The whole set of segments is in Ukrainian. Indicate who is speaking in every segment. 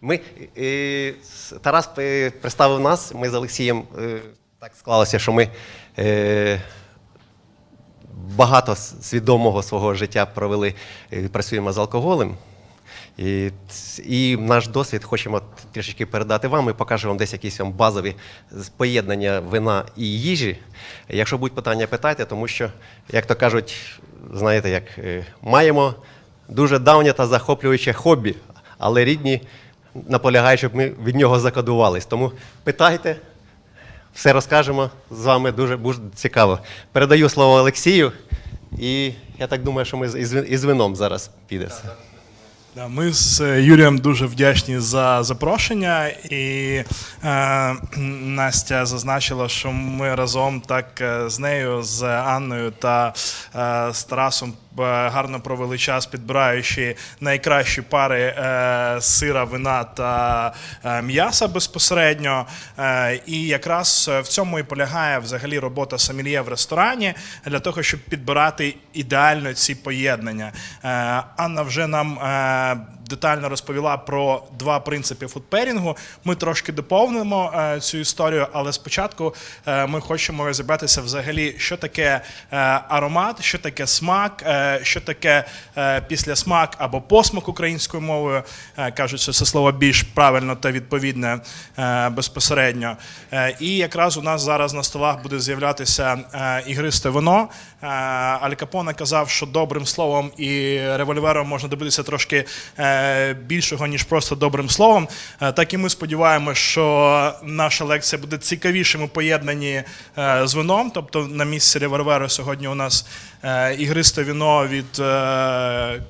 Speaker 1: Ми, е, Тарас е, представив нас, ми з Олексієм е, так склалося, що ми е, багато свідомого свого життя провели, е, працюємо з алкоголем. І, і наш досвід хочемо трішечки передати вам. Ми покажемо вам десь якісь вам базові поєднання вина і їжі. Якщо будуть питання, питайте, тому що, як то кажуть, знаєте, як е, маємо дуже давнє та захоплююче хобі, але рідні наполягають, щоб ми від нього закодувались. Тому питайте, все розкажемо з вами дуже, дуже цікаво. Передаю слово Олексію, і я так думаю, що ми із, вином зараз піде.
Speaker 2: Ми з е, Юрієм дуже вдячні за запрошення, і е, Настя зазначила, що ми разом так е, з нею, з Анною та е, з Тарасом е, гарно провели час, підбираючи найкращі пари е, сира, вина та е, м'яса безпосередньо. Е, і якраз в цьому і полягає взагалі робота сомельє в ресторані для того, щоб підбирати ідеально ці поєднання. Е, Анна вже нам е, uh, детально розповіла про два принципи фудперінгу. Ми трошки доповнимо е, цю історію, але спочатку е, ми хочемо розібратися взагалі, що таке е, аромат, що таке смак, що таке е, післясмак або посмак українською мовою. Кажуть, що це слово більш правильно та відповідне безпосередньо. І якраз у нас зараз на столах буде з'являтися ігристе вино. Аль Капоне казав, що добрим словом і револьвером можна добитися трошки більшого, ніж просто добрим словом. Е, Так і ми сподіваємося, що наша лекція буде цікавішим у поєднанні е, з вином. Тобто на місці револьверу сьогодні у нас е, ігристе віно від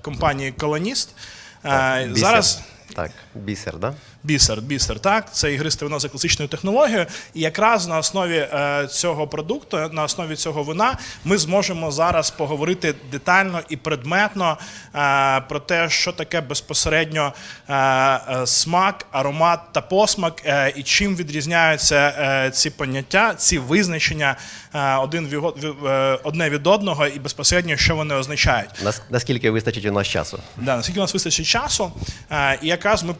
Speaker 2: компанії Колоніст. Так,
Speaker 1: Бісер.
Speaker 2: Зараз.
Speaker 1: Так, бісер, да?
Speaker 2: Бісер, бісер, так, це ігристе вино за класичною технологією. І якраз на основі е, цього продукту, на основі цього вина, ми зможемо зараз поговорити детально і предметно е, про те, що таке безпосередньо е, смак, аромат та посмак, і чим відрізняються ці поняття, ці визначення один одне від одного, і безпосередньо, що вони означають.
Speaker 1: Нас- Наскільки вистачить у нас часу?
Speaker 2: Да, наскільки у нас вистачить часу, і якраз ми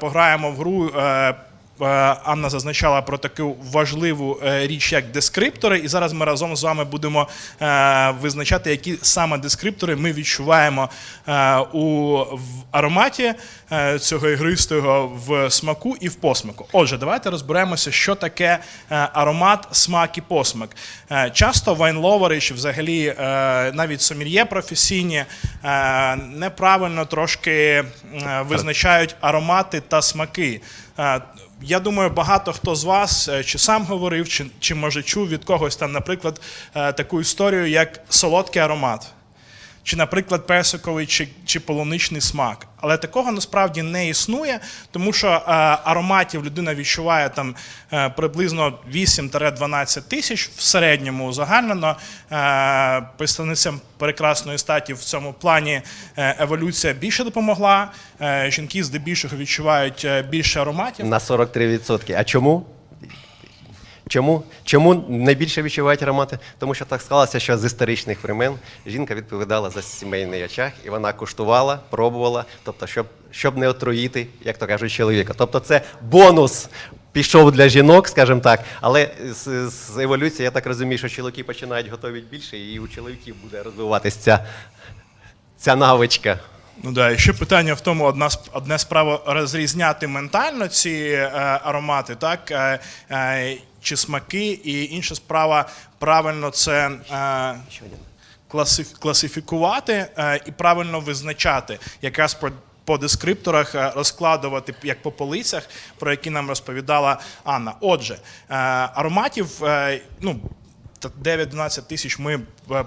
Speaker 2: пограємо в гру. Е, Анна зазначала про таку важливу е, річ, як дескриптори, і зараз ми разом з вами будемо е, визначати, які саме дескриптори ми відчуваємо у ароматі цього ігристого в смаку і в посмаку. Отже, давайте розберемося, що таке аромат, смак і посмак. Часто вайнловери чи взагалі навіть сомельє професійні неправильно трошки визначають аромати та смаки. Я думаю, багато хто з вас е, чи сам говорив, чи, чи може чув від когось там, наприклад, е, таку історію, як солодкий аромат чи, наприклад, персиковий чи, чи полуничний смак. Але такого насправді не існує, тому що е, ароматів людина відчуває там е, приблизно 8-12 тисяч в середньому узагальнено. Е, представницям прекрасної статі в цьому плані е, еволюція більше допомогла. Е, жінки здебільшого відчувають е, більше ароматів.
Speaker 1: На 43%. А чому? Чому? Чому найбільше відчувають аромати? Тому що так склалося, що з історичних времен жінка відповідала за сімейний очаг, і вона куштувала, пробувала, тобто, щоб, щоб не отруїти, як то кажуть, чоловіка. Тобто, це бонус пішов для жінок, скажімо так. Але з, з еволюції, я так розумію, що чоловіки починають готувати більше, і у чоловіків буде розвиватися ця, ця навичка.
Speaker 2: Ну да, і ще питання в тому, одна одне справа розрізняти ментально ці е, аромати, так е, е, чи смаки, і інша справа правильно це е, класифікувати е, і правильно визначати, якраз по, дескрипторах е, розкладувати як по полицях, про які нам розповідала Анна. Отже, ароматів, ну. 9-12 тисяч ми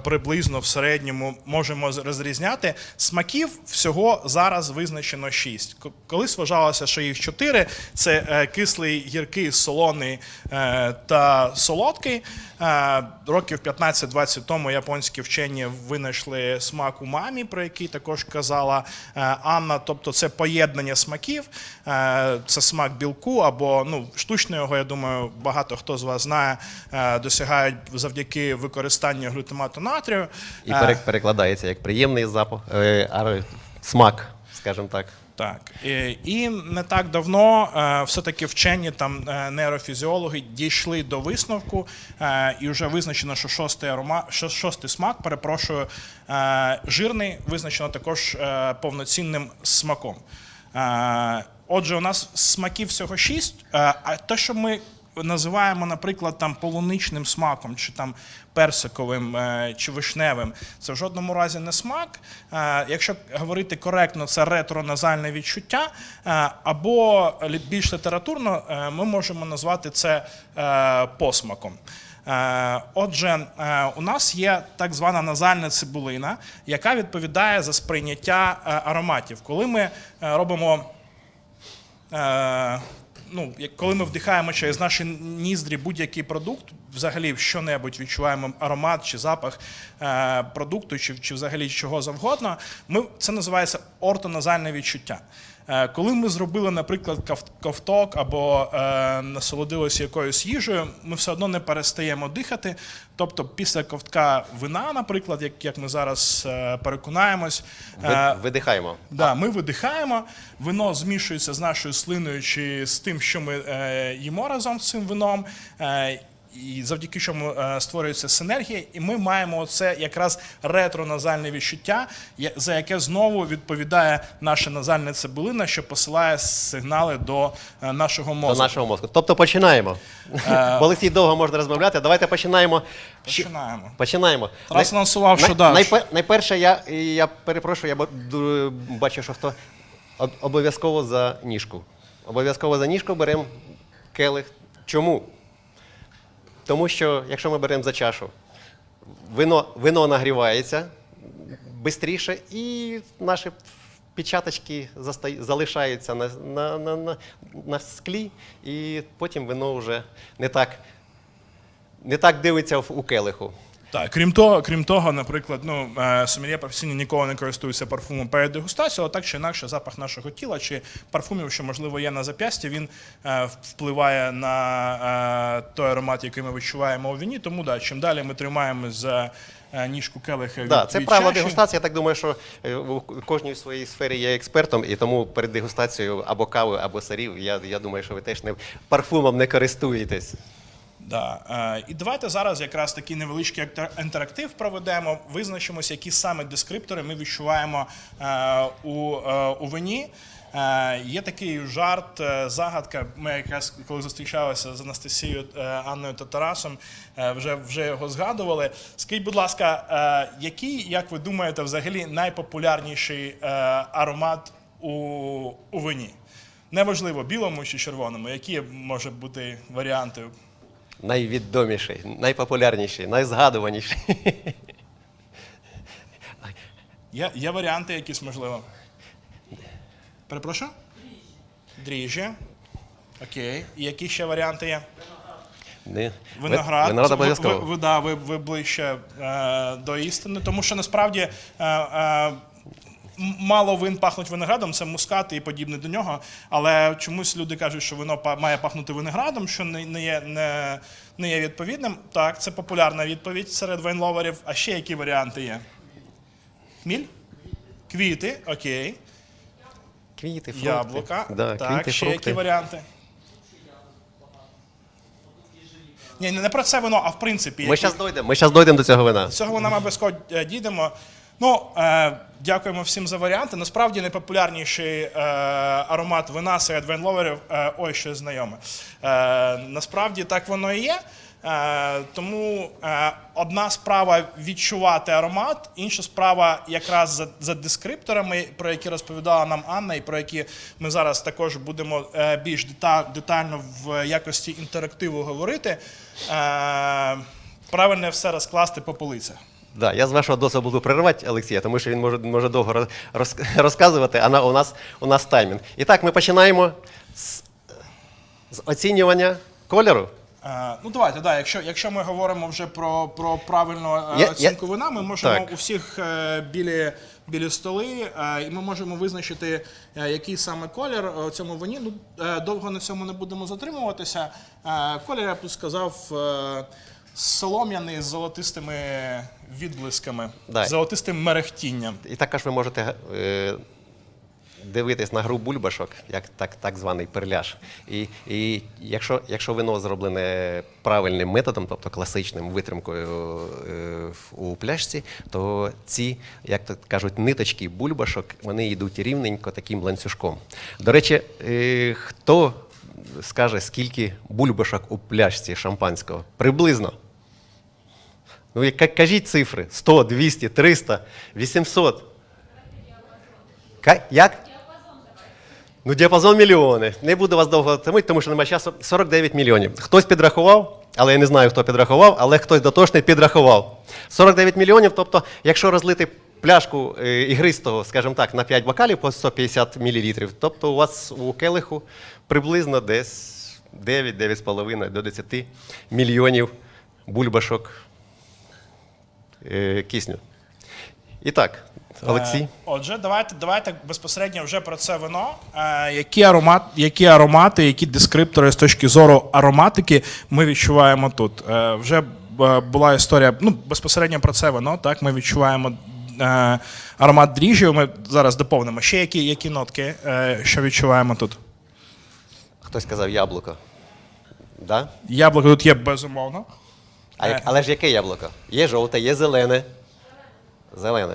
Speaker 2: приблизно в середньому можемо розрізняти. Смаків всього зараз визначено 6. Колись вважалося, що їх 4. Це е, кислий, гіркий, солоний е, та солодкий. Е, Років 15-20 тому японські вчені винайшли смак умамі, про який також казала е, Анна. Тобто це поєднання смаків, е, це смак білку або ну, штучно його, я думаю, багато хто з вас знає, е, досягають завдяки використанню глютамату натрію.
Speaker 1: І
Speaker 2: Е,
Speaker 1: перекладається як приємний запах, е, а, смак, скажімо так.
Speaker 2: Так. І, і не так давно е, все-таки вчені там е, нейрофізіологи дійшли до висновку, е, і вже визначено, що шостий, арома, що шостий смак, перепрошую, е, жирний, визначено також е, повноцінним смаком. Е, отже, у нас смаків всього шість, е, а те, що ми називаємо, наприклад, там полуничним смаком, чи там персиковим, е, чи вишневим, це в жодному разі не смак. Е, Якщо говорити коректно, це ретроназальне відчуття, е, або більш літературно ми можемо назвати це посмаком. Отже, у нас є так звана назальна цибулина, яка відповідає за сприйняття ароматів. Коли ми робимо ну, коли ми вдихаємо через наші ніздрі будь-який продукт, взагалі що-небудь відчуваємо аромат чи запах е, продукту, чи, чи взагалі чого завгодно, ми, це називається ортоназальне відчуття. Е, коли ми зробили, наприклад, ковток або е, насолодилися якоюсь їжею, ми все одно не перестаємо дихати. Тобто, після ковтка вина, наприклад, як, як ми зараз е, переконаємось,
Speaker 1: Ви- Видихаємо.
Speaker 2: Да, ми видихаємо, вино змішується з нашою слиною чи з тим, що ми їмо разом з цим вином. І завдяки чому е, створюється синергія, і ми маємо це якраз ретроназальне відчуття, за яке знову відповідає наша назальна цибулина, що посилає сигнали до е, нашого
Speaker 1: До
Speaker 2: мозку.
Speaker 1: нашого мозку. Тобто починаємо.
Speaker 2: Е,
Speaker 1: Бо Олексій довго можна розмовляти. Давайте починаємо.
Speaker 2: Починаємо.
Speaker 1: Починаємо.
Speaker 2: Тарас анонсував, що
Speaker 1: най-
Speaker 2: да,
Speaker 1: найпе- Найперше, я, я перепрошую, я бачу, що хто обов'язково за ніжку. Обов'язково за ніжку беремо келих. Чому? Тому що якщо ми беремо за чашу, вино, вино нагрівається швидше, і наші печаточки залишаються на, на, на, на, на склі, і потім вино вже не так, не так дивиться у келиху.
Speaker 2: Так, крім того, крім того, наприклад, ну е, сомельє професійно ніколи не користується парфумом перед дегустацією, але так чи інакше запах нашого тіла чи парфумів, що можливо є на зап'ясті, він е, впливає на е, той аромат, який ми відчуваємо у віні. Тому да, чим далі ми тримаємо за ніжку келиха від,
Speaker 1: Да, це правило дегустації. Я так думаю, що у кожній своїй сфері є експертом, і тому перед дегустацією або кави, або сирів, я, я думаю, що ви теж не парфумом не користуєтесь.
Speaker 2: Да. Е, І давайте зараз якраз такий невеличкий інтерактив проведемо, визначимося, які саме дескриптори ми відчуваємо е, у, е, у вині. Є такий жарт, загадка. Ми якраз коли зустрічалися з Анастасією Анною та Тарасом, вже, вже його згадували. Скажіть, будь ласка, який, як ви думаєте, взагалі найпопулярніший аромат у, у вині? Неважливо, білому чи червоному, які може бути варіанти
Speaker 1: Найвідоміший, найпопулярніший, найзгадуваніший.
Speaker 2: Є, є варіанти якісь, можливо. Перепрошую? Дріжджі. Окей. І які ще варіанти є?
Speaker 1: Не.
Speaker 2: Виноград.
Speaker 1: Виноград
Speaker 2: Це ви, ви, ви, да, ви, ви ближче е, до істини, тому що насправді е, е, мало вин пахнуть виноградом, це мускат і подібне до нього. Але чомусь люди кажуть, що вино має пахнути виноградом, що не, є, не, не є відповідним. Так, це популярна відповідь серед вайнловерів. А ще які варіанти є? Хміль? Квіти, окей.
Speaker 1: Квіти, фрукти.
Speaker 2: Яблука.
Speaker 1: Да,
Speaker 2: так,
Speaker 1: квіти,
Speaker 2: ще
Speaker 1: фрукти.
Speaker 2: які варіанти? Ні, не про це вино, а в принципі.
Speaker 1: Ми
Speaker 2: які-
Speaker 1: зараз дойдемо, ми зараз дойдемо до цього вина.
Speaker 2: Цього вона ми обов'язково е, дійдемо. Ну, е, дякуємо всім за варіанти. Насправді найпопулярніший е, аромат вина серед вайнловерів е, ой, що знайоме. Е, насправді так воно і є. Е, тому е, одна справа відчувати аромат, інша справа якраз за, за дескрипторами, про які розповідала нам Анна, і про які ми зараз також будемо е, більш дета- детально в якості інтерактиву говорити. Е, правильно все розкласти по полицях.
Speaker 1: Да, я з вашого досвіду буду переривати Олексія, тому що він може, може довго роз- роз- розказувати, а на, у, нас, у нас таймінг. І так, ми починаємо з, з оцінювання кольору.
Speaker 2: Е, Ну, давайте, да, якщо, якщо ми говоримо вже про, про правильну е,
Speaker 1: Я-
Speaker 2: оцінку
Speaker 1: я-
Speaker 2: вина, ми можемо
Speaker 1: Так.
Speaker 2: у всіх е, білі, білі столи, е, і ми можемо визначити, е, який саме колір е, у цьому вині. Ну, е, довго на цьому не будемо затримуватися. Е, Колір, я б сказав, е, солом'яний з золотистими відблисками,
Speaker 1: Да.
Speaker 2: золотистим мерехтінням.
Speaker 1: І також ви можете е, дивитись на гру бульбашок, як так, так званий перляж. І, і якщо, якщо вино зроблене правильним методом, тобто класичним витримкою е, у пляшці, то ці, як то кажуть, ниточки бульбашок, вони йдуть рівненько таким ланцюжком. До речі, е, хто скаже, скільки бульбашок у пляшці шампанського? Приблизно. Ну, кажіть цифри: 100, 200, 300, 800. Ка- Як? Ну, діапазон мільйони. Не буду вас довго томити, тому що немає часу. 49 мільйонів. Хтось підрахував, але я не знаю, хто підрахував, але хтось дотошний підрахував. 49 мільйонів, тобто, якщо розлити пляшку е, ігристого, скажімо так, на 5 бокалів по 150 мл, тобто у вас у келиху приблизно десь 9-9,5 до 10 мільйонів бульбашок кисню. І так, Олексій.
Speaker 2: Е, Отже, давайте, давайте безпосередньо вже про це вино. Е, які, аромат, які аромати, які дескриптори з точки зору ароматики ми відчуваємо тут? Е, вже е, була історія ну, безпосередньо про це вино. Так, ми відчуваємо е, аромат дріжджів. Ми зараз доповнимо. Ще які, які нотки, е, що відчуваємо тут?
Speaker 1: Хтось сказав яблуко. Да?
Speaker 2: Яблуко тут є безумовно.
Speaker 1: А як, але ж яке яблуко? Є жовте, є зелене. Зелене.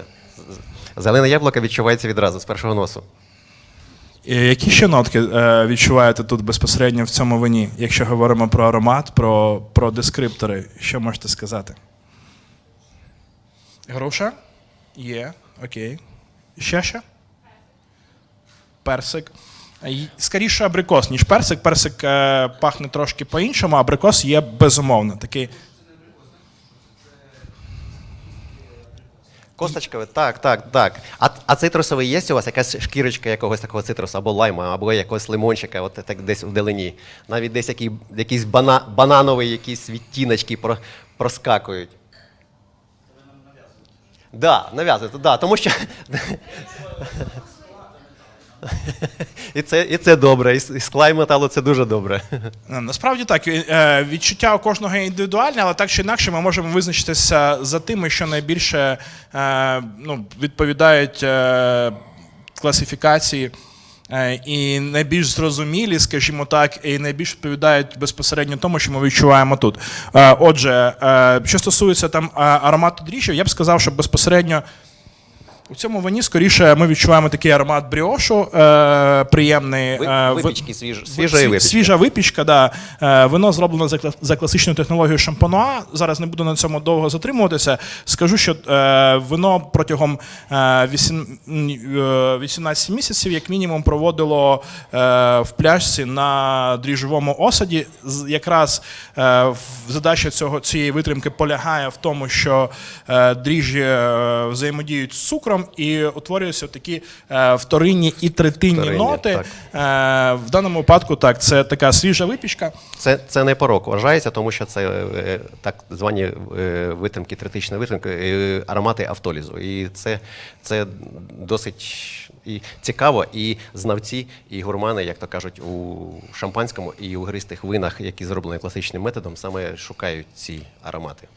Speaker 1: Зелене яблуко відчувається відразу з першого носу.
Speaker 2: Е, Які ще нотки е, відчуваєте тут безпосередньо в цьому вині, якщо говоримо про аромат, про, про дескриптори, що можете сказати? Груша? Є, окей. Ще що? Персик. Скоріше абрикос, ніж персик. Персик е, пахне трошки по-іншому, а абрикос є безумовно. Такий
Speaker 1: Косточкове, так, так, так. А, а цитрусовий є у вас якась шкірочка якогось такого цитрусу, або лайма, або якогось лимончика, от так десь вдалині. Навіть десь які, якісь бана, бананові якісь відтіночки про, проскакують. Да, нав'язуєте, да, тому що. і, це, і це добре, і, с- і металу це дуже добре.
Speaker 2: Е, Насправді так, е, відчуття у кожного індивідуальне, але так чи інакше ми можемо визначитися за тими, що найбільше е, ну, відповідають е, класифікації. е, І найбільш зрозумілі, скажімо так, і найбільш відповідають безпосередньо тому, що ми відчуваємо тут. Е, Отже, е, що стосується там е, аромату дріжджів, я б сказав, що безпосередньо у цьому вині скоріше ми відчуваємо такий аромат бріошу, е, приємний. Е,
Speaker 1: випічки свіж- свіжої
Speaker 2: сві-
Speaker 1: випічки.
Speaker 2: Свіжа випічка, да. Е, Вино зроблено за, за класичною технологією шампануа. Зараз не буду на цьому довго затримуватися. Скажу, що е, вино протягом е, вісім- е, 18 місяців, як мінімум, проводило е, в пляшці на дріжджовому осаді. Якраз е, задача цього, цієї витримки полягає в тому, що е, дріжджі е, взаємодіють з цукром і утворюються такі е, вторинні і третинні
Speaker 1: Вторинні,
Speaker 2: ноти.
Speaker 1: так.
Speaker 2: Е, в даному випадку так, це така свіжа випічка.
Speaker 1: Це, це не порок вважається, тому що це е, так звані витримки, третичні витримки, аромати автолізу. І це, це досить і цікаво, і знавці, і гурмани, як то кажуть, у шампанському і у гристих винах, які зроблені класичним методом, саме шукають ці аромати.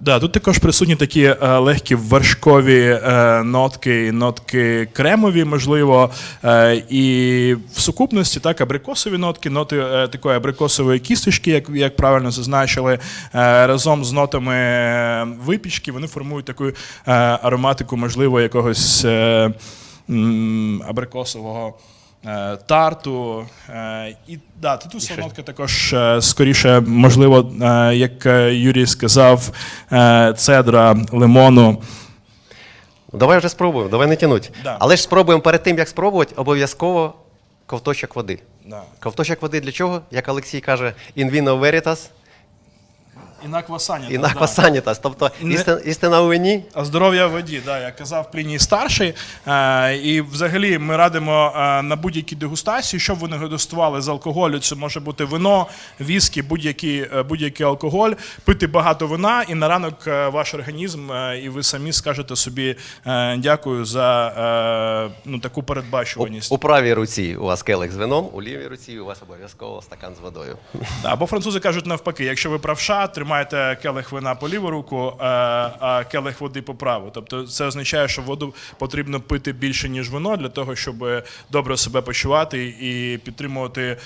Speaker 2: Да, тут також присутні такі е, легкі вершкові е, нотки, нотки кремові, можливо, е, і в сукупності так, абрикосові нотки, ноти е, такої абрикосової кісточки, як, як правильно зазначили, е, разом з нотами е, випічки, вони формують таку е, ароматику, можливо, якогось е, м, абрикосового. Е, Тарту е, і да, титусова нотка також е, скоріше, можливо, як Юрій сказав, цедра, лимону.
Speaker 1: Ну, давай вже спробуємо, давай не тянуть.
Speaker 2: Да.
Speaker 1: Але ж спробуємо перед тим, як спробувати, обов'язково ковточок води.
Speaker 2: Да.
Speaker 1: Ковточок води для чого? Як Олексій каже, in vino veritas,
Speaker 2: Інаква
Speaker 1: in aqua. Тобто істина, істина у вині,
Speaker 2: А здоров'я в воді, да, як казав Пліній старший. Е, і взагалі ми радимо е, на будь-які дегустації, щоб ви не з алкоголю. Це може бути вино, віскі, будь-який, е, будь-який алкоголь, пити багато вина, і на ранок ваш організм, е, і ви самі скажете собі е, дякую за е, ну, таку передбачуваність.
Speaker 1: у правій руці у вас келих з вином, у лівій руці у вас обов'язково стакан з водою.
Speaker 2: Да, Або французи кажуть навпаки, якщо ви правша, тримайте маєте келих вина по ліву руку, е, а келих води по праву. Тобто це означає, що воду потрібно пити більше, ніж вино, для того, щоб добре себе почувати і підтримувати е,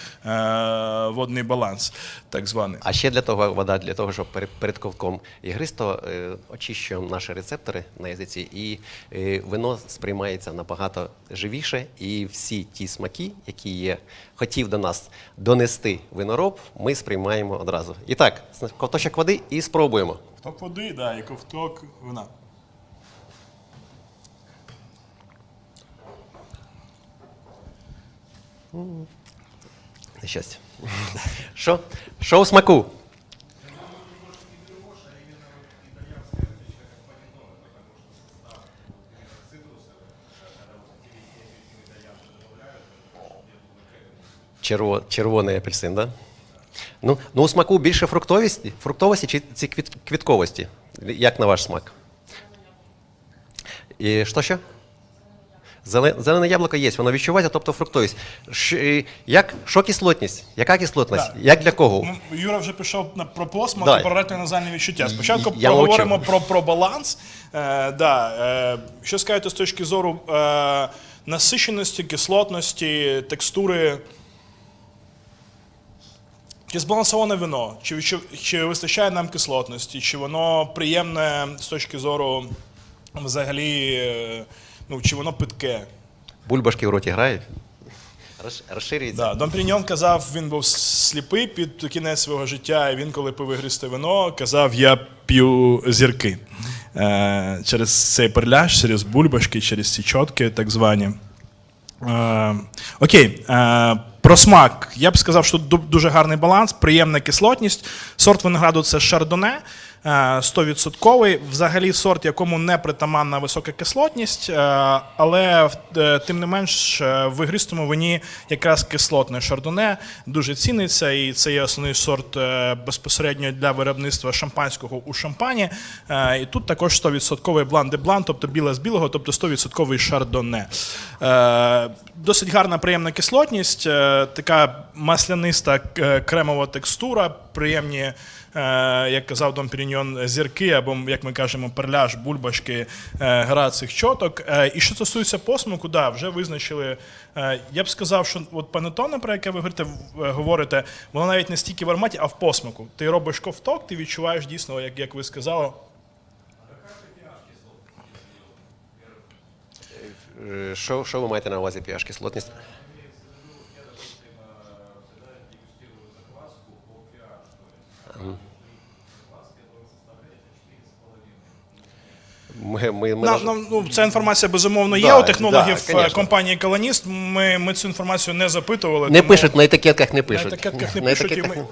Speaker 2: водний баланс, так званий.
Speaker 1: А ще для того вода, для того, щоб перед, ковтком ігристо е, очищуємо наші рецептори на язиці, і вино сприймається набагато живіше, і всі ті смаки, які є, хотів до нас донести винороб, ми сприймаємо одразу. І так, ковточок води і спробуємо.
Speaker 2: Ковток води, да, і ковток вина.
Speaker 1: На щастя. Що? Що у смаку? Черво, червоний апельсин, да? Ну, ну, у смаку більше фруктовості, фруктовості чи ці квіт, квітковості? Як на ваш смак? І що ще? Зеле- Зелене яблуко є, воно відчувається, тобто фруктовість. Ш, як, що кислотність? Яка кислотність?
Speaker 2: Так.
Speaker 1: Як для кого?
Speaker 2: Ну, Юра вже пішов на про посмак
Speaker 1: Да.
Speaker 2: і про ретроназальні відчуття. Спочатку
Speaker 1: Я
Speaker 2: поговоримо про, про баланс. Е, да, е, що скажете з точки зору е, насиченості, кислотності, текстури? Чи збалансоване вино? Чи, чи, чи вистачає нам кислотності? Чи воно приємне з точки зору взагалі, е, ну, чи воно питке?
Speaker 1: Бульбашки в роті грають? Розширюється.
Speaker 2: Да, Дон Пріньон казав, він був сліпий під кінець свого життя, і він, коли пив ігристе вино, казав: Я п'ю зірки. Е, через цей перляж, через бульбашки, через ці чотки, так звані. Е, окей. Е, про смак. Я б сказав, що ду- дуже гарний баланс, приємна кислотність. Сорт винограду це шардоне. Е, 100%. Взагалі сорт, якому не притаманна висока кислотність, е, але е, тим не менш е, в ігристому вині якраз кислотне шардоне дуже ціниться, і це є основний сорт е, безпосередньо для виробництва шампанського у шампані. Е, І тут також 100% блан де блан, тобто біле з білого, тобто 100% шардоне. Е, Досить гарна приємна кислотність, е, така масляниста е, кремова текстура, приємні, е, як казав Дом Піріньон, зірки, або, як ми кажемо, перляж, бульбашки, е, гра цих чоток. Е, І що стосується посмаку, да, вже визначили. е, Я б сказав, що от панетоне, про яке ви говорите, е, говорите, воно навіть не стільки в ароматі, а в посмаку. Ти робиш ковток, ти відчуваєш дійсно, як, як ви сказали,
Speaker 1: Е, Що, що ви маєте на увазі pH кислотність? Ми, ми, ми,
Speaker 2: На,
Speaker 1: наж-
Speaker 2: нам, ну, ця інформація безумовно є
Speaker 1: Да,
Speaker 2: у технологів
Speaker 1: да,
Speaker 2: е, компанії Колоніст. Ми, ми цю інформацію не запитували.
Speaker 1: не
Speaker 2: тому-
Speaker 1: пишуть, на етикетках не
Speaker 2: на
Speaker 1: пишуть.
Speaker 2: етикетках не
Speaker 1: На
Speaker 2: пишуть. і ми-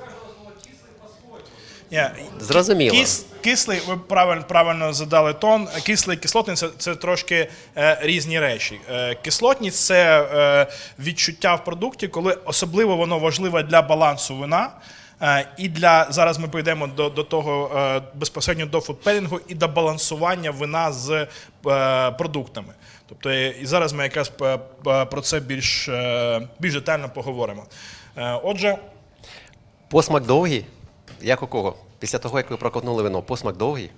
Speaker 1: Зрозуміло.
Speaker 2: Кис, кислий, ви правильно, правильно задали тон. Кислий і кислотний це, це трошки е, різні речі. Е, кислотність це е, відчуття в продукті, коли особливо воно важливе для балансу вина. Е, і для зараз ми прийдемо до, до того е, безпосередньо до фудпелінгу і до балансування вина з е, продуктами. Тобто, і зараз ми якраз про це більш, більш детально поговоримо. Отже,
Speaker 1: Посмак довгий? Як у кого? Після того, як ви проковтнули вино, посмак довгий?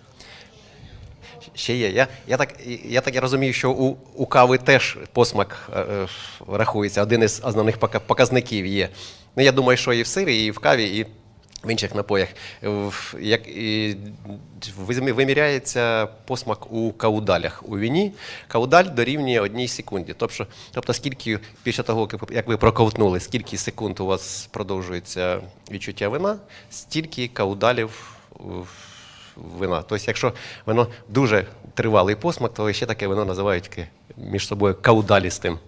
Speaker 1: Ще є. Я, я, так, я так розумію, що у, у кави теж посмак е, е, рахується, один із основних показників є. Ну, я думаю, що і в сирі, і в каві, і в інших напоях. Як, і, виміряється посмак у каудалях. У віні каудаль дорівнює одній секунді. Тобто, тобто скільки після того, як ви- проковтнули, скільки секунд у вас продовжується відчуття вина, стільки каудалів е, вина. Тобто, якщо вино дуже тривалий посмак, то ще таке вино називають між собою каудалістим.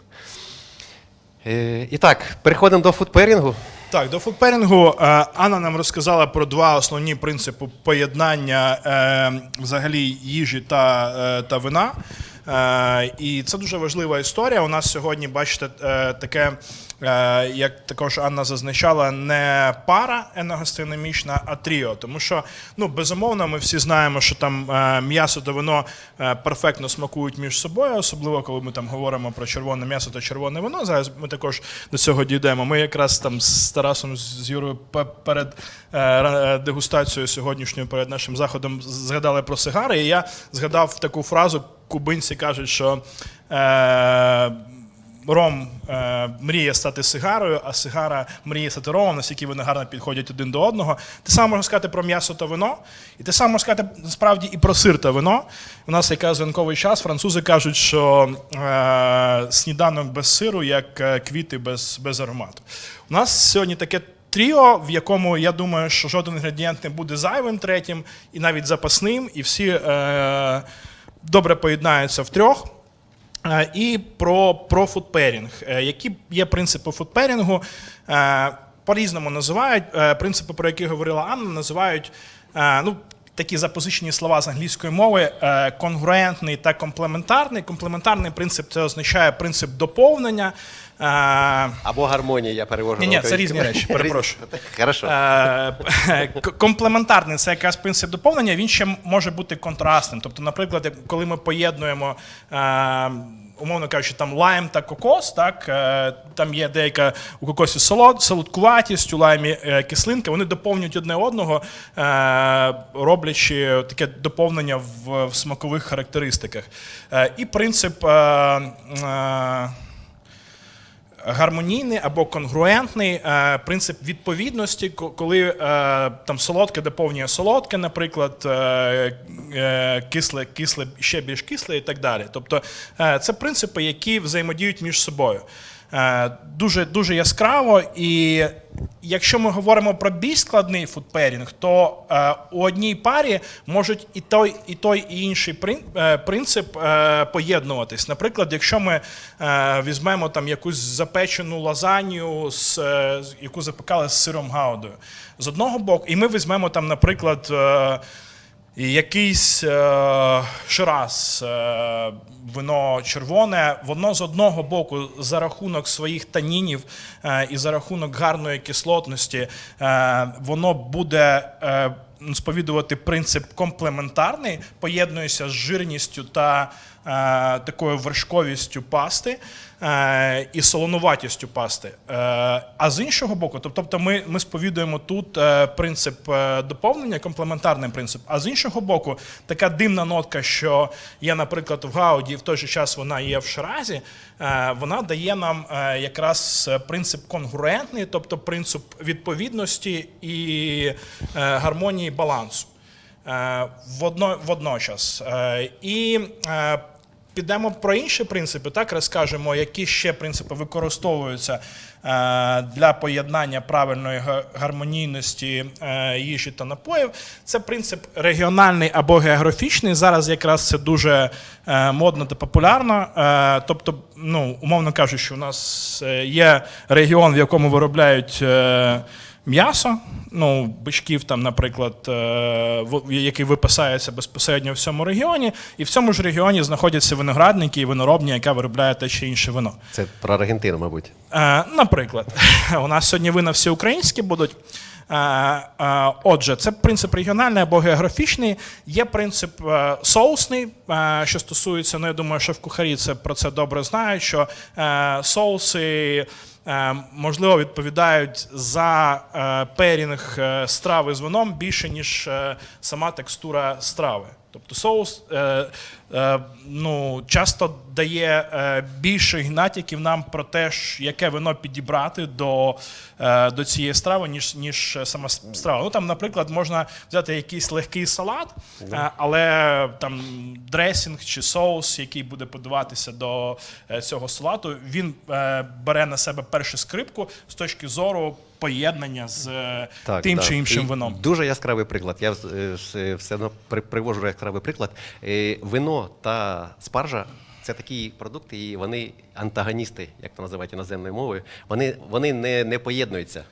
Speaker 1: Е, І так, переходимо до фудперінгу.
Speaker 2: Так, до фудперінгу е, Анна нам розказала про два основні принципи поєднання е, взагалі їжі та, та вина. І це дуже важлива історія. У нас сьогодні, бачите, таке як також Анна зазначала, не пара еногастрономічна, а тріо. Тому що, ну, безумовно, ми всі знаємо, що там е, м'ясо та вино е, перфектно смакують між собою, особливо коли ми там говоримо про червоне м'ясо та червоне вино. Зараз ми також до цього дійдемо. Ми якраз там з Тарасом з Юрою пе- перед е, е, дегустацією сьогоднішньою, перед нашим заходом згадали про сигари. І я згадав таку фразу: кубинці кажуть, що. Е, Ром е, мріє стати сигарою, а сигара мріє стати ромом, наскільки вони гарно підходять один до одного. Те саме можна сказати про м'ясо та вино, і те саме можна сказати справді і про сир та вино. У нас якраз ранковий час. Французи кажуть, що е, сніданок без сиру, як е, квіти без, без аромату. У нас сьогодні таке. Тріо, в якому я думаю, що жоден інгредієнт не буде зайвим третім і навіть запасним, і всі е, добре поєднаються в трьох. Е, І про, про фудперінг. Е, Які є принципи фудперінгу? Е, По-різному називають. Е, Принципи, про які говорила Анна, називають ну, такі запозичені слова з англійської мови: е, конгруентний та комплементарний. Комплементарний принцип це означає принцип доповнення. Е,
Speaker 1: Або гармонія, я перевожу.
Speaker 2: Ні-ні, це різні речі, перепрошую.
Speaker 1: Хорошо.
Speaker 2: Е, Комплементарний це якраз принцип доповнення. Він ще може бути контрастним. Тобто, наприклад, коли ми поєднуємо. Умовно кажучи, там лайм та кокос, так е, там є деяка у кокосі солод, солодкуватість, у лаймі е, кислинка. Вони доповнюють одне одного, е, роблячи таке доповнення в, в смакових характеристиках. І принцип. Гармонійний або конгруентний е, принцип відповідності, коли е, там солодке доповнює солодке, наприклад, е, кисле, кисле ще більш кисле і так далі. Тобто це принципи, які взаємодіють між собою. Е, дуже дуже яскраво. І якщо ми говоримо про більш складний фудперінг, то е, у одній парі можуть і той, і той, і інший е, принцип поєднуватись. Наприклад, якщо ми візьмемо там якусь запечену лазанью, з- яку запекали з сиром гаудою, з одного боку, і ми візьмемо там, наприклад. І якийсь е, шираз, е, вино червоне, воно з одного боку за рахунок своїх танінів е, і за рахунок гарної кислотності, е, воно буде е, сповідувати принцип комплементарний, поєднується з жирністю та такою вершковістю пасти е, і солонуватістю пасти. Е, а з іншого боку, тобто ми, ми сповідуємо тут е, принцип е, доповнення, комплементарний принцип. А з іншого боку, така димна нотка, що є, наприклад, в Гауді, і в той же час вона є в Ширазі, е, вона дає нам е, якраз принцип конгруентний, тобто принцип відповідності і е, гармонії балансу е, водно, водночас. Е, І е, підемо про інші принципи, так розкажемо, які ще принципи використовуються е, для поєднання правильної гармонійності е, їжі та напоїв. Це принцип регіональний або географічний. Зараз якраз це дуже е, модно та популярно. Тобто, ну, умовно кажучи, у нас є регіон, в якому виробляють. М'ясо, ну, бичків, там, наприклад, е, який випасається безпосередньо в цьому регіоні, і в цьому ж регіоні знаходяться виноградники і виноробні, яка виробляє те чи інше вино.
Speaker 1: Це про Аргентину, мабуть.
Speaker 2: Е, Наприклад, у нас сьогодні вина всі українські будуть. Е, Отже, це принцип регіональний або географічний. Є принцип соусний, що стосується, ну я думаю, що в кухарі це про це добре знають. Що соуси можливо відповідають за е, перінг е, страви з вином більше, ніж е, сама текстура страви. Тобто соус е, е, ну, часто дає е, більше натяків нам про те, яке вино підібрати до, е, до цієї страви, ніж, ніж сама страва. Ну, там, наприклад, можна взяти якийсь легкий салат, е, але там дресінг чи соус, який буде подаватися до е, цього салату, він е, бере на себе першу скрипку з точки зору поєднання з е, тим
Speaker 1: так.
Speaker 2: чи іншим
Speaker 1: І
Speaker 2: вином.
Speaker 1: Дуже яскравий приклад. Я е, все одно привожу яскравий приклад. Е, Та спаржа це такі продукти, і вони антагоністи, як то називають іноземною мовою. Вони, вони не, не поєднуються.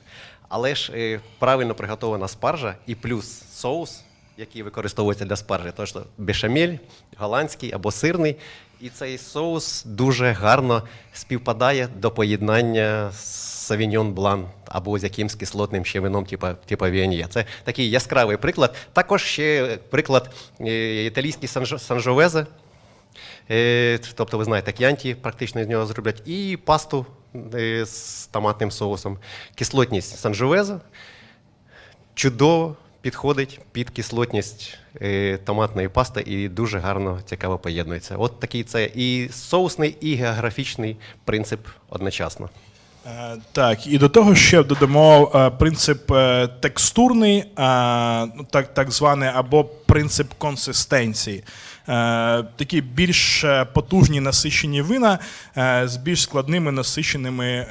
Speaker 1: Але ж е, правильно приготована спаржа і плюс соус, який використовується для спаржі, то що бешамель, голландський або сирний, І цей соус дуже гарно співпадає до поєднання з Савіньон Блан або з якимсь кислотним ще вином, типу, типу Віаньє. Це такий яскравий приклад. Також ще приклад е, італійський Санжовезе. Е, Тобто, ви знаєте, к'янті практично з нього зроблять, і пасту е, з томатним соусом. Кислотність санжовеза чудово підходить під кислотність томатної пасти і дуже гарно цікаво поєднується. От такий це і соусний, і географічний принцип одночасно.
Speaker 2: Е, Так, і до того ще додамо е, принцип е, текстурний, ну, так, так званий, або принцип консистенції. Е, Такі більш е, потужні насичені вина е, з більш складними насиченими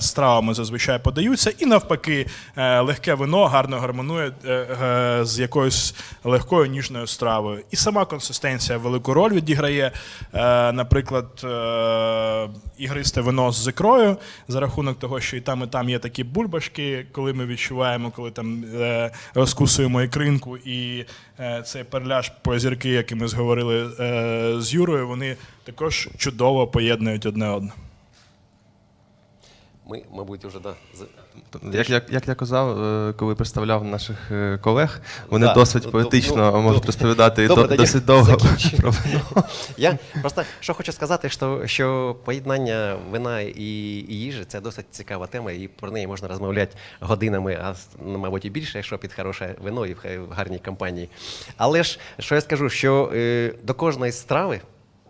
Speaker 2: стравами зазвичай подаються, і навпаки, легке вино гарно гармонує з якоюсь легкою ніжною стравою. І сама консистенція велику роль відіграє. Наприклад, ігристе вино з ікрою за рахунок того, що і там, і там є такі бульбашки, коли ми відчуваємо, коли там розкусуємо ікринку, і цей перляж по зірки, які ми зговорили е, з Юрою, вони також чудово поєднують одне одне.
Speaker 1: Ми, мабуть, вже да,
Speaker 3: Як, як, як я казав, е, коли представляв наших е, колег, вони
Speaker 1: Да,
Speaker 3: досить поетично
Speaker 1: ну,
Speaker 3: можуть
Speaker 1: ну,
Speaker 3: розповідати
Speaker 1: добре,
Speaker 3: до- досить довго про вино.
Speaker 1: Я просто що хочу сказати, що, що поєднання вина і, і їжі це досить цікава тема, і про неї можна розмовляти годинами, а ну, мабуть і більше, якщо під хороше вино і в в гарній компанії. Але ж що я скажу, що е, до кожної страви.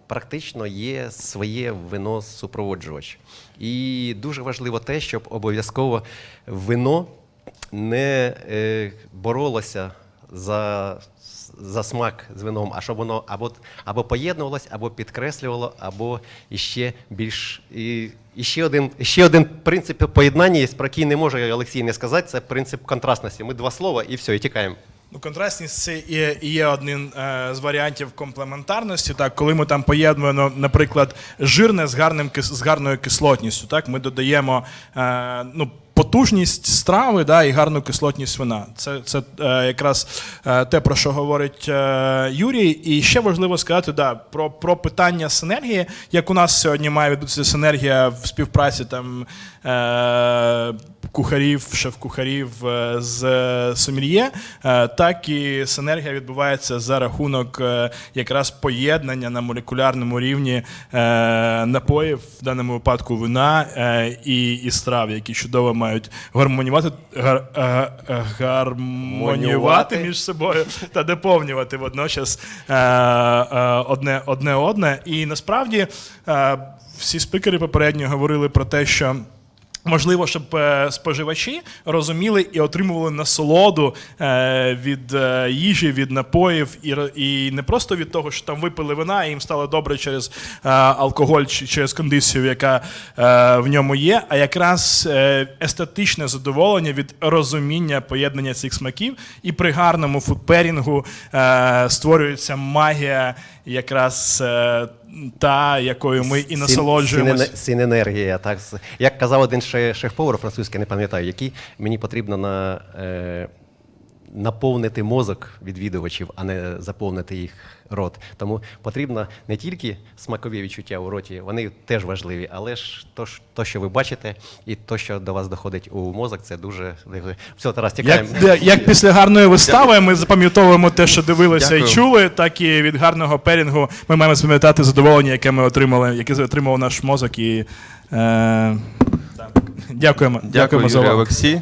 Speaker 1: Практично є своє вино супроводжувач. І дуже важливо те, щоб обов'язково вино не е, боролося за, за смак з вином, а щоб воно або, або поєднувалось, або підкреслювало, або іще більш. І, і ще один, ще один принцип поєднання про який не може Олексій не сказати, це принцип контрастності. Ми два слова і все, і тікаємо.
Speaker 2: Ну, контрастність це і є один е, з варіантів комплементарності. Так, коли ми там поєднуємо, наприклад, жирне з гарним з гарною кислотністю, так ми додаємо е, ну. Потужність страви да, і гарну кислотність вина. Це, це е, якраз е, те, про що говорить е, Юрій. І ще важливо сказати да, про, про питання синергії, як у нас сьогодні має відбутися синергія в співпраці там, е, кухарів, шеф-кухарів е, з е, сомельє, е, так і синергія відбувається за рахунок е, якраз поєднання на молекулярному рівні е, напоїв, в даному випадку вина е, і, і страв, які чудово мають гармонювати, гар, е, е, гармонювати між собою та доповнювати водночас е, одне, одне одне. І насправді всі спікери попередньо говорили про те, що. Можливо, щоб е, споживачі розуміли і отримували насолоду е, від е, їжі, від напоїв, і, не просто від того, що там випили вина і їм стало добре через алкоголь чи через кондицію, яка в ньому є, а якраз естетичне задоволення від розуміння поєднання цих смаків. І при гарному фудперінгу створюється магія, якраз е, та, якою ми і насолоджуємося.
Speaker 1: Синенергія. Так. Як казав один ше- шеф-повар французький, не пам'ятаю, який, мені потрібно на, е, наповнити мозок відвідувачів, а не заповнити їх рот. Тому потрібно не тільки смакові відчуття у роті, вони теж важливі, але ж то, то що ви бачите, і то, що до вас доходить у мозок, це дуже. Все, Тарас,
Speaker 2: Як,
Speaker 1: тікаємо.
Speaker 2: де- як після гарної вистави ми запам'ятовуємо те, що дивилися
Speaker 3: Дякую.
Speaker 2: і чули, так і від гарного перінгу ми маємо запам'ятати задоволення, яке ми отримали, яке отримав наш мозок. І, е, так. Дякуємо.
Speaker 3: Дякую,
Speaker 2: Дякуємо за увагу.
Speaker 3: Олексій.